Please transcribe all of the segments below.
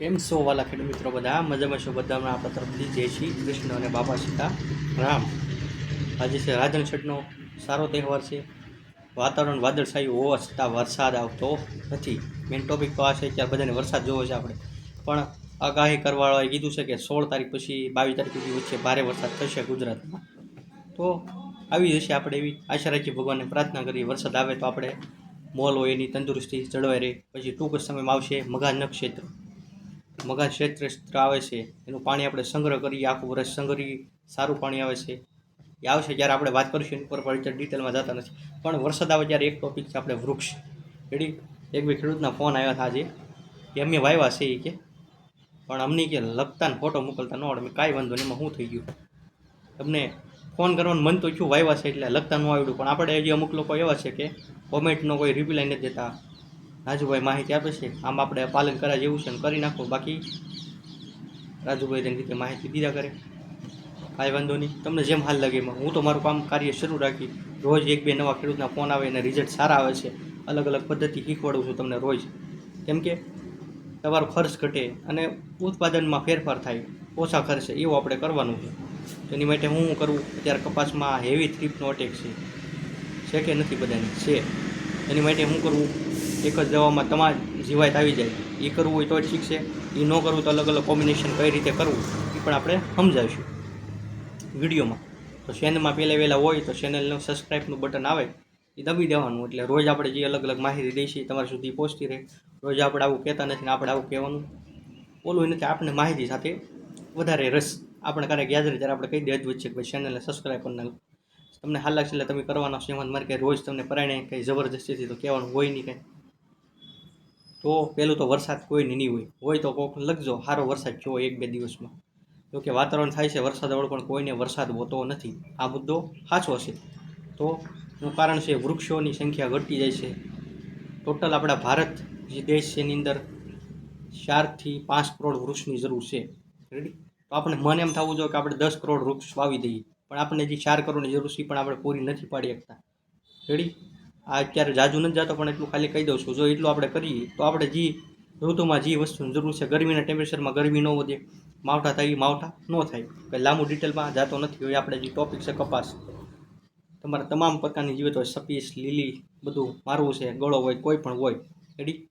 કેમ છો વાલા ખેડૂત મિત્રો બધા? મજામાં છો બધામાં આપણા તરફથી જય શ્રી કૃષ્ણ અને બાપા સીતા રામ. આજે છે રાધન છઠનો સારો તહેવાર છે. વાતાવરણ વાદળછાયું હોવા છતાં વરસાદ આવતો નથી. મેઇન ટોપિક તો આ છે અત્યારે બધાને વરસાદ જોવો છે આપણે. પણ આગાહી કરવાવાળાએ કીધું છે કે સોળ તારીખ પછી બાવીસ તારીખ સુધી વચ્ચે ભારે વરસાદ થશે ગુજરાતમાં. તો આવી જશે આપણે એવી આશા રાખીએ ભગવાનને પ્રાર્થના કરીએ. વરસાદ આવે તો આપણે મોલ હોય એની તંદુરસ્તી જળવાઈ રહે. પછી ટૂંક સમયમાં આવશે મઘા નક્ષત્ર. મગા ક્ષેત્ર આવે છે, એનું પાણી આપણે સંગ્રહ કરીએ, આખું વર્ષ સંગ્રહી સારું પાણી આવે છે. એ આવશે જ્યારે આપણે વાત કરીશું એની પણ ડિટેલમાં જતા નથી. પણ વરસાદ આવે ત્યારે એક ટોપિક છે આપણે વૃક્ષ. એડી એક બે ખેડૂતના ફોન આવ્યા હતા આજે. કે અમે વાવ્યા છે એ કે, પણ અમને કે લખતા ફોટો મોકલતા ન આવડે. કાંઈ વાંધો નહીં, એમાં શું થઈ ગયું? તમને ફોન કરવાનું મન તો છું વાવ્યા છે એટલે લગતા ન આવડ્યું. પણ આપણે હજી અમુક લોકો એવા છે કે કોમેન્ટનો કોઈ રિપ્લાય નથી દેતા. રાજુભાઈ માહિતી આપે છે. આમ આપણે પાલન કરા જેવું છે કરી નાખો. બાકી રાજુભાઈ તેની રીતે માહિતી દીધા કરે. કાંઈ વાંધો નહીં. તમને જેમ હાલ લાગે એમાં. હું તો મારું કામ કાર્ય શરૂ રાખી રોજ એક બે નવા ખેડૂતના ફોન આવે અને રિઝલ્ટ સારા આવે છે. અલગ અલગ પદ્ધતિ શીખવાડું છું તમને રોજ. કેમ કે તમારો ખર્ચ ઘટે અને ઉત્પાદનમાં ફેરફાર થાય. ઓછા ખર્ચે એવું આપણે કરવાનું છે. એની માટે હું શું કરું? અત્યારે કપાસમાં હેવી થ્રીપનો અટેક છે. છે કે નથી બધાને? છે. એની માટે શું કરવું એક જ દવામાં તમારે જીવાત આવી જાય. એ કરવું હોય તો જ છે એ ન કરવું તો અલગ અલગ કોમ્બિનેશન કઈ રીતે કરવું, એ પણ આપણે સમજાવીશું. વિડીયોમાં. તો ચેનલમાં પહેલાં વહેલા હોય તો ચેનલનું સબસ્ક્રાઈબનું બટન આવે, એ દબી દેવાનું. એટલે રોજ આપણે જે અલગ અલગ માહિતી દઈશી તમારા સુધી પહોંચતી રહે. રોજ આપણે આવું કહેતા નથી ને આપણે આવું કહેવાનું. ઓલું નથી આપણે માહિતી સાથે વધારે રસ. આપણે ક્યારેક યાદ રહે ત્યારે આપણે કહી દે અજવું છે કે ભાઈ ચેનલને સબસ્ક્રાઈબ કરી નાખો. તમને હાલ લાગશે એટલે તમે કરવાનો છે મારે કંઈ રોજ તમને પરાયણે કંઈ જબરજસ્તીથી તો કહેવાનું હોય નહીં કંઈ. તો પહેલું તો વરસાદ કોઈને નહીં હોય. હોય તો કોક લખજો સારો વરસાદ થયો એક બે દિવસમાં. જો કે વાતાવરણ થાય છે વરસાદ વાળું, પણ કોઈને વરસાદ હોતો નથી. આ મુદ્દો સાચો છે તો એનું કારણ છે વૃક્ષોની સંખ્યા ઘટતી જાય છે. ટોટલ આપણા ભારત જે દેશ છે એની અંદર ચારથી પાંચ કરોડ વૃક્ષની જરૂર છે. રેડી તો આપણે મને એમ થવું જોઈએ કે આપણે દસ કરોડ વૃક્ષ વાવી દઈએ. પણ આપણને જે ચાર કરોડની જરૂર છે પણ આપણે પૂરી નથી પાડી શકતા. રેડી આ અત્યારે જાજુ નથી જતો, પણ એટલું ખાલી કહી દઉં છું. જો એટલું આપણે કરીએ, તો આપણે જે ઋતુમાં જે વસ્તુની જરૂર છે. ગરમીના ટેમ્પરેચરમાં ગરમી ન વધે. માવઠા થાય, માવઠા ન થાય. કંઈ લાંબુ ડિટેલમાં જાતો નથી. હોય આપણે જે ટોપિક છે કપાસ. તમારે તમામ પ્રકારની જીવત હોય સપીસ લીલી, બધું મારવું છે. ગળો હોય, કોઈ પણ હોય. રેડી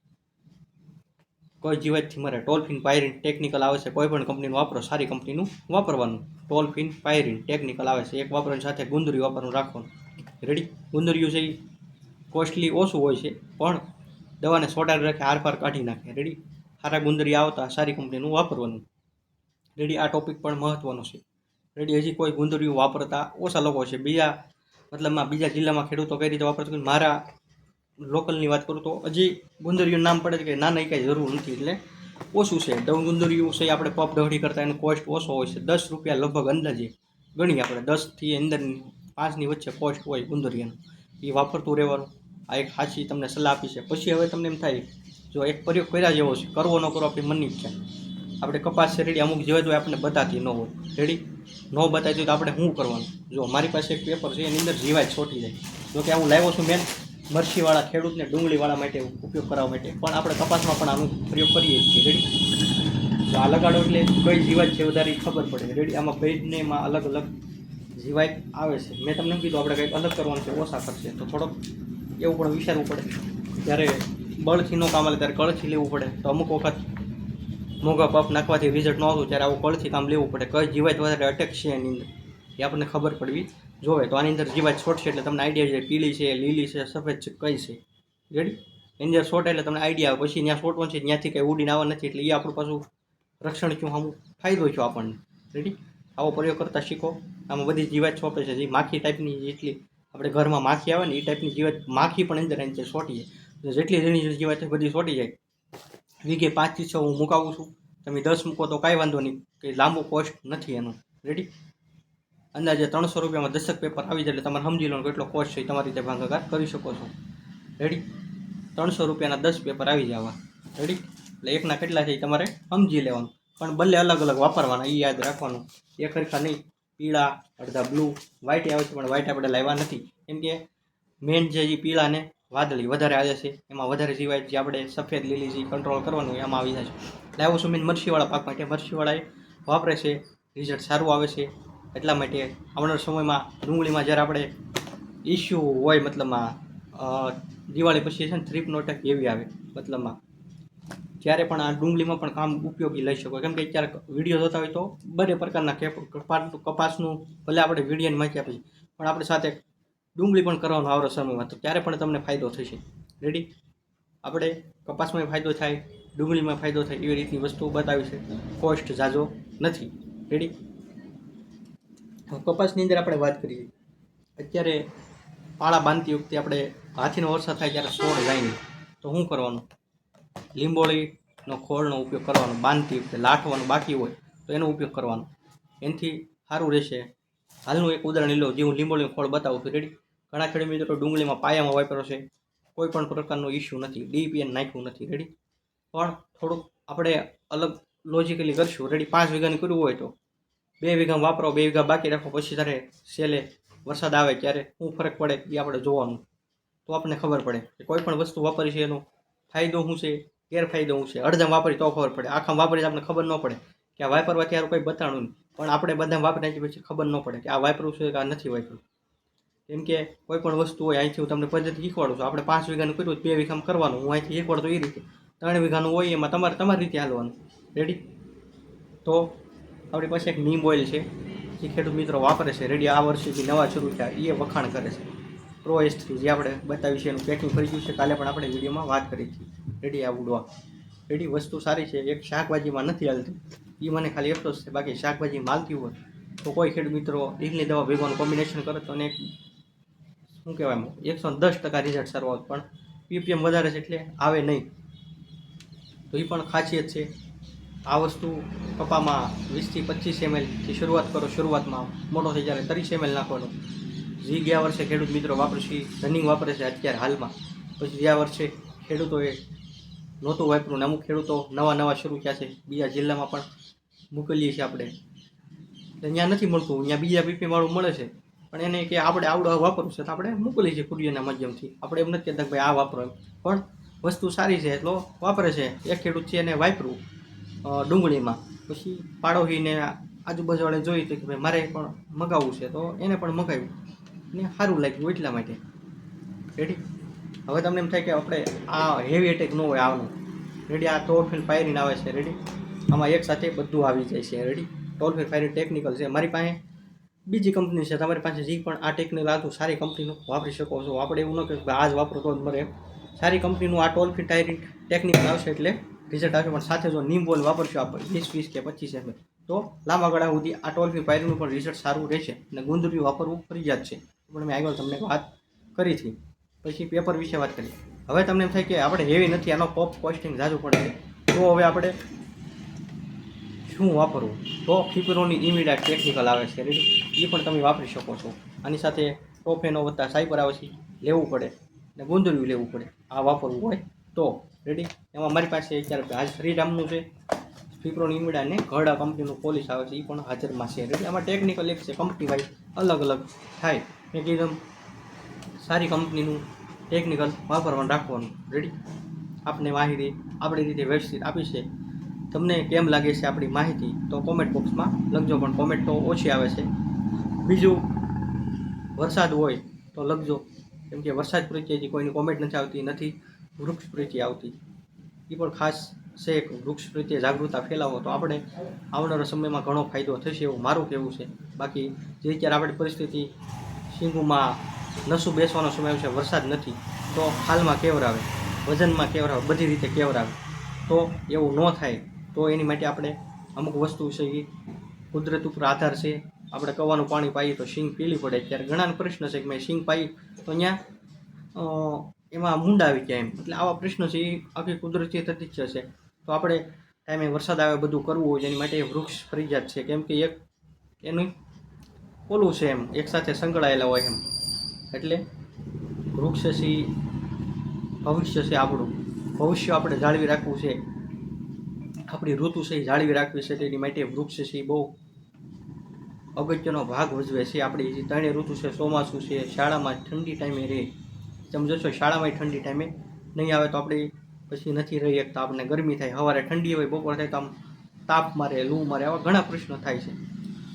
કોઈ જીવતથી મારે. ટોલફિન પાયરિન ટેકનિકલ આવે છે. કોઈ પણ કંપનીનું વાપરો, સારી કંપનીનું વાપરવાનું. ટોલફિન પાયરિન ટેકનિકલ આવે છે. એક વાપરવાની સાથે ગુંદરી વાપરવાનું રાખવાનું. રેડી ગુંદરીયું છે એ કોસ્ટલી ઓછું હોય છે, પણ દવાને સોટાડી રાખે, હારફાર કાઢી નાખે. રેડી સારા ગુંદરી આવતા, સારી કંપનીનું વાપરવાનું. રેડી આ ટોપિક પણ મહત્ત્વનો છે. રેડી હજી કોઈ ગુંદરીઓ વાપરતા ઓછા લોકો છે. બીજા મતલબમાં બીજા જિલ્લામાં ખેડૂતો કઈ રીતે વાપરતા મારા લોકલની વાત કરું તો હજી ગુંદરીયું નામ પડે કે ના નહીં કાંઈ જરૂર નથી, એટલે ઓછું છે. દવ ગુંદરીયું છે, આપણે પપ દહડી કરતાં, એનો કોસ્ટ ઓછો હોય છે. દસ રૂપિયા લગભગ અંદાજે ગણીએ આપણે. દસથી અંદર પાંચની વચ્ચે કોસ્ટ હોય ગુંદરીયાનું. એ વાપરતું રહેવાનું. આ એક સાચી તમને સલાહ આપી છે. પછી હવે તમને એમ થાય, જો એક પ્રયોગ કર્યા જેવો છે, કરવો ન કરવો આપણી મનની ઈચ્છા. આપણે કપાસ છે, રેડી, અમુક જેવા તો આપણે બતાતી ન હોય. રેડી? ન બતાવી તો આપણે શું કરવાનું? જો મારી પાસે એક પેપર છે, એની અંદર જીવાય છોટી જાય. જો કે હું લાવ્યો છું મેન મરસીવાળા ખેડૂતને ડુંગળીવાળા માટે ઉપયોગ કરવા માટે. પણ આપણે કપાસમાં પણ આનો પ્રયોગ કરીએ છીએ. રેડી? તો આ લગાડો એટલે કઈ જીવાત છે વધારે ખબર પડે. રેડી? આમાં ભેજને એમાં અલગ અલગ જીવાય આવે છે. મેં તમને કીધું, આપણે કંઈક અલગ કરવાનું છે, ઓછા ખર્ચે. તો થોડોક એવું પણ વિચારવું પડે. જ્યારે બળથી ન કામ આવે ત્યારે કળથી લેવું પડે. તો અમુક વખત મોંઘા પફ નાખવાથી રિઝલ્ટ ન આવતું, ત્યારે આવું કળથી કામ લેવું પડે. કઈ જીવાત વધારે અટેક છે એની અંદર. એ આપણને ખબર પડવી જોવે. તો આની અંદર જીવાત છોટશે એટલે તમને આઈડિયા છે, પીળી છે, લીલી છે, સફેદ છે, કઈ છે. રેડી એની અંદર શોટ એટલે તમને આઈડિયા આવે. પછી ત્યાં શોર્ટ છે, ત્યાંથી કંઈ ઉડીને આવવા નથી. એટલે એ આપણું પાછું રક્ષણ થયું, આમ ફાયદો થયો આપણને. રેડી આવો પ્રયોગ કરતાં શીખો. આમાં બધી જીવાત છોપે છે. જે માખી ટાઈપની જેટલી આપણે ઘરમાં માખી આવે ને એ ટાઈપની જીવાત માખી પણ અંદર એની સોટી જાય. જેટલી જેની જીવાત છે બધી સોટી જાય. વીઘે પાંચથી છ હું મુકાવું છું. તમે દસ મૂકો તો કાંઈ વાંધો નહીં. કે લાંબો કોસ્ટ નથી એનો. રેડી અંદાજે ત્રણસો રૂપિયામાં દશક પેપર આવી જાય એટલે તમારે સમજી લો કેટલો કોસ્ટ છે તમારી રીતે ભાગાકાર કરી શકો છો. રેડી ત્રણસો રૂપિયાના દસ પેપર આવી જવા. રેડી એટલે એકના કેટલા છે તમારે સમજી લેવાનું. પણ બંને અલગ અલગ વાપરવાના એ યાદ રાખવાનું. એક સરખા નહીં. પીળા, અડધા બ્લુ વ્હાઇટ આવે છે, પણ વ્હાઇટ આપણે લાવ્યા નથી. કેમ કે મેન જે પીળા ને વાદળી વધારે આવે છે, એમાં વધારે સિવાય જે આપણે સફેદ, લીલી જે કંટ્રોલ કરવાનું એમાં આવી જાય છે. લાવ્યો છું મેં મરસીવાળા પાક માટે. મરસીવાળા એ વાપરે છે રિઝલ્ટ સારું આવે છે. એટલા માટે આવનાર સમયમાં ડુંગળીમાં જ્યારે આપણે ઇસ્યુ હોય મતલબમાં દિવાળી પછી છે ને થ્રીપ નોટક એવી આવે મતલબમાં ત્યારે પણ આ ડુંગળીમાં પણ કામ ઉપયોગી લઈ શકો. કેમ કે ક્યારેક વીડિયો જોતા હોય તો બંને પ્રકારના કેપ- કપાસનું ભલે આપણે વિડીયોની માહિતી આપી પણ આપણે સાથે ડુંગળી પણ કરવાનો આવરો સમયમાં તો ત્યારે પણ તમને ફાયદો થશે. રેડી આપણે કપાસમાં ફાયદો થાય, ડુંગળીમાં ફાયદો થાય એવી રીતની વસ્તુઓ બતાવી છે. કોસ્ટ ઝાઝો નથી. રેડી કપાસની અંદર આપણે વાત કરીએ. અત્યારે પાળા બાંધતી વખતે આપણે હાથીનો વરસાદ થાય ત્યારે છોડ જાય નહીં તો શું કરવાનું? લીંબોળીનો ખોળનો ઉપયોગ કરવાનો, બાંધતી વખતે લાઠવાનું બાકી હોય તો એનો ઉપયોગ કરવાનો. એનાથી સારું રહેશે. હાલનું એક ઉદાહરણ લો, જે હું લીંબોળીનો ખોળ બતાવું છું. રેડી ઘણા ખેડૂત મિત્રો ડુંગળીમાં પાયામાં વાપરો છે. કોઈ પણ પ્રકારનો ઇસ્યુ નથી. ડીપીએન નાખ્યું નથી. રેડી પણ થોડુંક આપણે અલગ લોજિકલી કરશું. રેડી પાંચ વીઘાની કરવું હોય તો. બે વીઘા વાપરો, બે વીઘા બાકી રાખો, પછી ત્યારે સેલે વરસાદ આવે ત્યારે શું ફરક પડે એ આપણે જોવાનું. તો આપણને ખબર પડે કે કોઈ પણ વસ્તુ વાપરી છે એનો ફાયદો શું છે? ગેરફાયદો હું છે? અડધમ વાપરી તો ખબર પડે. આખા વાપરી આપણે ખબર ન પડે કે આ વાપરવાથી યાર કોઈ બતાણું નહીં. પણ આપણે બધા વાપરી નાખી પછી ખબર ન પડે કે આ વાપરવું છે કે આ નથી વાપરવું. કેમ કે કોઈ પણ વસ્તુ હોય, અહીંથી હું તમને પદ્ધતિ શીખવાડું છું. આપણે પાંચ વીઘાનું કર્યું બે વીઘામાં કરવાનું. હું અહીંથી શીખવાડતો એ રીતે. ત્રણ વીઘાનું હોય એમાં તમારે તમારી રીતે હાલવાનું. રેડી તો આપણી પાસે એક નીમ ઓઇલ છે. જે ખેડૂત મિત્રો વાપરે છે. રેડી આ વર્ષે જે નવા શરૂ થયા એ વખાણ કરે છે. પ્રો એસ થ્રી જે આપણે બતાવી છે એનું પેકિંગ કરી ગયું છે. કાલે પણ આપણે વિડીયોમાં વાત કરી હતી રેડી આવડવા રેડી વસ્તુ સારી છે, એક શાકભાજીમાં નથી હાલતી. એ મને ખાલી એટલો જ છે, બાકી શાકભાજી માલતી હોય તો કોઈ ખેડૂત મિત્રો ઈંગલી દવા ભેગવાનું કોમ્બિનેશન કરે તો અને શું કહેવાય એકસો દસ ટકા રિઝલ્ટ સારું પણ પીપીએમ વધારે છે એટલે આવે નહીં. તો એ પણ ખાસિયત છે. આ વસ્તુ કપામાં વીસથી પચીસ એમએલથી શરૂઆત કરો, શરૂઆતમાં મોટો થઈ જ્યારે ત્રીસ એમએલ નાખવાનો. જે ગયા વર્ષે ખેડૂત મિત્રો વાપરે રનિંગ વાપરે છે અત્યારે હાલમાં. પછી ગયા વર્ષે ખેડૂતોએ નહોતું વાપર્યું ને અમુક ખેડૂતો નવા નવા શરૂ થયા છે. બીજા જિલ્લામાં પણ મોકલીએ છીએ આપણે. ત્યાં નથી મળતું. ત્યાં બીજા બીપી વાળું મળે છે. પણ એને કે આપણે આવડો વાપરવું છે તો આપણે મોકલીએ છીએ કુરિયરના માધ્યમથી. આપણે એમ નથી કહેતા ભાઈ આ વાપરો પણ વસ્તુ સારી છે એટલો વાપરે છે. એક ખેડૂત છે એને વાપરવું ડુંગળીમાં. પછી પાડોશીને આજુબાજુવાળે જોઈ તો કે ભાઈ મારે પણ મગાવવું છે તો એને પણ મગાવ્યું. ને સારું લાગ્યું એટલા માટે. રેડી હવે તમને એમ થાય કે આપણે આ હેવી એટેક ન હોય આવનું. રેડી આ ટોલફિલ ફાયરિંગ આવે છે રેડી આમાં એક સાથે બધું આવી જાય છે રેડી ટોલફિલ ફાયરિંગ ટેકનિકલ છે. મારી પાસે બીજી કંપની છે, તમારી પાસે જે પણ આ ટેકનિકલ આવતું સારી કંપનીનું વાપરી શકો છો. આપણે એવું ન કે આજ વાપરો તો જ મરે સારી કંપનીનું આ ટોલફી ટાયરિંગ ટેકનિકલ આવશે એટલે રિઝલ્ટ આવશે, પણ સાથે જો નીમ બોલ વાપરશો આપણે, વીસ વીસ કે પચીસ એમ. તો લાંબા ગાળા સુધી આ ટોલફી ફ્રી પાયરનું પણ રિઝલ્ટ સારું રહેશે અને ગુંદરી વાપરવું ફરજિયાત છે. પણ મેં આગળ તમને વાત કરી હતી. પછી પેપર વિશે વાત કરીએ. હવે તમને એમ થાય કે આપણે હેવી નથી, આનો પોપ કોસ્ટિંગ ઝાઝું પડે તો હવે આપણે શું વાપરવું? તો ફિપરોની ઇમિડિયેટ ટેકનિકલ આવે છે રેડી એ પણ તમે વાપરી શકો છો. આની સાથે ટોફેનો વત્તા સાયબર આવે છે લેવું પડે. ને ગુંદરિયું લેવું પડે. આ વાપરવું હોય તો રેડી એમાં મારી પાસે અત્યારે આજ શ્રીરામનું છે. ફિપ્રોન ઇમિડા ને ઘરડા કંપનીનું પોલીસ આવે છે એ પણ હાજરમાં છે. રેડી આમાં ટેકનિકલ એક છે કંપની વાઇઝ અલગ અલગ થાય. મેં કીધું સારી કંપનીનું ટેકનિકલ વાપરવાનું રાખવાનું. રેડી આપને માહિતી આપણી રીતે વ્યવસ્થિત આપી છે. તમને કેમ લાગે છે આપણી માહિતી? તો કોમેન્ટ બોક્સમાં લખજો, પણ કોમેન્ટ તો ઓછી આવે છે. બીજું, વરસાદ હોય તો લખજો. કેમ કે વરસાદ પ્રત્યે જે કોઈની કોમેન્ટ નથી આવતી, નથી વૃક્ષ પ્રત્યે આવતી. એ પણ ખાસ છે વૃક્ષ પ્રત્યે જાગૃતતા ફેલાવો તો આપણે આવનારા સમયમાં ઘણો ફાયદો થશે એવું મારું કહેવું છે. બાકી જે અત્યારે આપણી પરિસ્થિતિ સિંગુમાં નસું બેસવાનો સમય છે, વરસાદ નથી. તો હાલમાં કેવરાવે, વજનમાં કેવરાવે, બધી રીતે કેવરાવે. તો એવું ન થાય. તો એની માટે આપણે અમુક વસ્તુ છે એ કુદરત ઉપર આધાર છે. આપણે કવાનું પાણી પાઈએ તો શીંગ પીલી પડે. ત્યારે ઘણાને પ્રશ્ન છે કે મેં શીંગ પાઈ તો ત્યાં એમાં મૂંડ આવી ગયા એમ. એટલે આવા પ્રશ્ન છે એ આખી કુદરતી થતી જ છે. તો આપણે ટાઈમે વરસાદ આવે બધું કરવું હોય એની માટે વૃક્ષ ફરજિયાત છે. કેમ કે એક એનું ઓલું છે એમ એકસાથે સંકળાયેલા હોય એમ. એટલે વૃક્ષ છે ભવિષ્ય છે આપણું. ભવિષ્ય આપણે જાળવી રાખવું છે. આપણી ઋતુ છે એ જાળવી રાખવી છે. તેની માટે વૃક્ષ છે બહુ અગત્યનો ભાગ ભજવે છે. આપણી જે ત્રણેય ઋતુ છે, ચોમાસું છે, શાળામાં ઠંડી ટાઈમે રહે. તમે જોશો શાળામાં ઠંડી ટાઈમે નહીં આવે તો આપણી પછી નથી રહી શકતા આપણને ગરમી થાય. સવારે ઠંડી હોય, બપોર થાય તો આમ તાપ મારે, લૂ મારે, આવા ઘણા પ્રશ્નો થાય છે.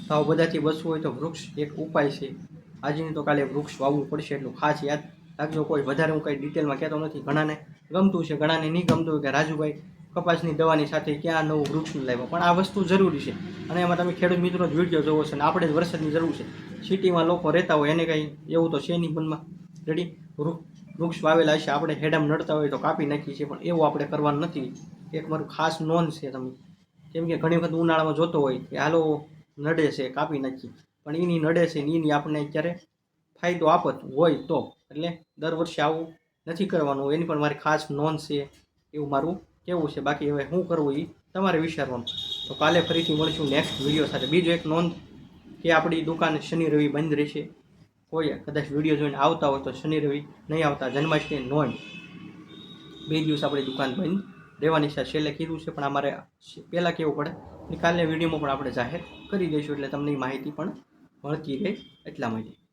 તો આવા બધાથી બચવું હોય તો વૃક્ષ એક ઉપાય છે. આજની તો કાલે વૃક્ષ વાવવું પડશે એટલું ખાસ યાદ રાખજો. કોઈ વધારે હું કંઈ ડિટેલમાં કહેતો નથી. ઘણાને ગમતું છે, ઘણાને નહીં ગમતું કે રાજુભાઈ કપાસની દવાની સાથે ક્યાં નવું વૃક્ષ લાવ્યો? પણ આ વસ્તુ જરૂરી છે. અને એમાં તમે ખેડૂત મિત્રો જ વીડિયો જોવો છે અને આપણે જ વરસાદની જરૂર છે. સિટીમાં લોકો રહેતા હોય એને કંઈ એવું તો છે નહીં મનમાં. રેડી વૃક્ષ વાવેલા છે આપણે હેડામ નડતા હોય તો કાપી નાખીએ છીએ, પણ એવું આપણે કરવાનું નથી. એક મારું ખાસ નોંધ છે તમે કેમ કે ઘણી વખત ઉનાળામાં જોતો હોય કે હાલો નડે છે, કાપી નાખી પણ એની નડે છે ને એની આપણને અત્યારે ફાયદો આપત હોય તો. એટલે દર વર્ષે આવું નથી કરવાનું. એની પણ મારી ખાસ નોંધ છે એવું મારું કેવું છે. બાકી હવે શું કરવું એ તમારે વિચારવાનું. તો કાલે ફરીથી મળીશું નેક્સ્ટ વીડિયો સાથે. બીજું એક નોંધ કે આપણી દુકાન શનિ રવિ બંધ રહેશે. કોઈ કદાચ વીડિયો જોઈને આવતા હોય તો શનિ રવિ નહીં આવતા. જન્માષ્ટમી નોંધ. બે દિવસ આપણી દુકાન બંધ રહેવાની છે. છેલ્લે કીધું છે, પણ અમારે પહેલાં કેવું પડે. કાલે વિડીયોમાં પણ આપણે જાહેર કરી દઈશું. એટલે તમને એ માહિતી પણ મળતી રહે એટલા માટે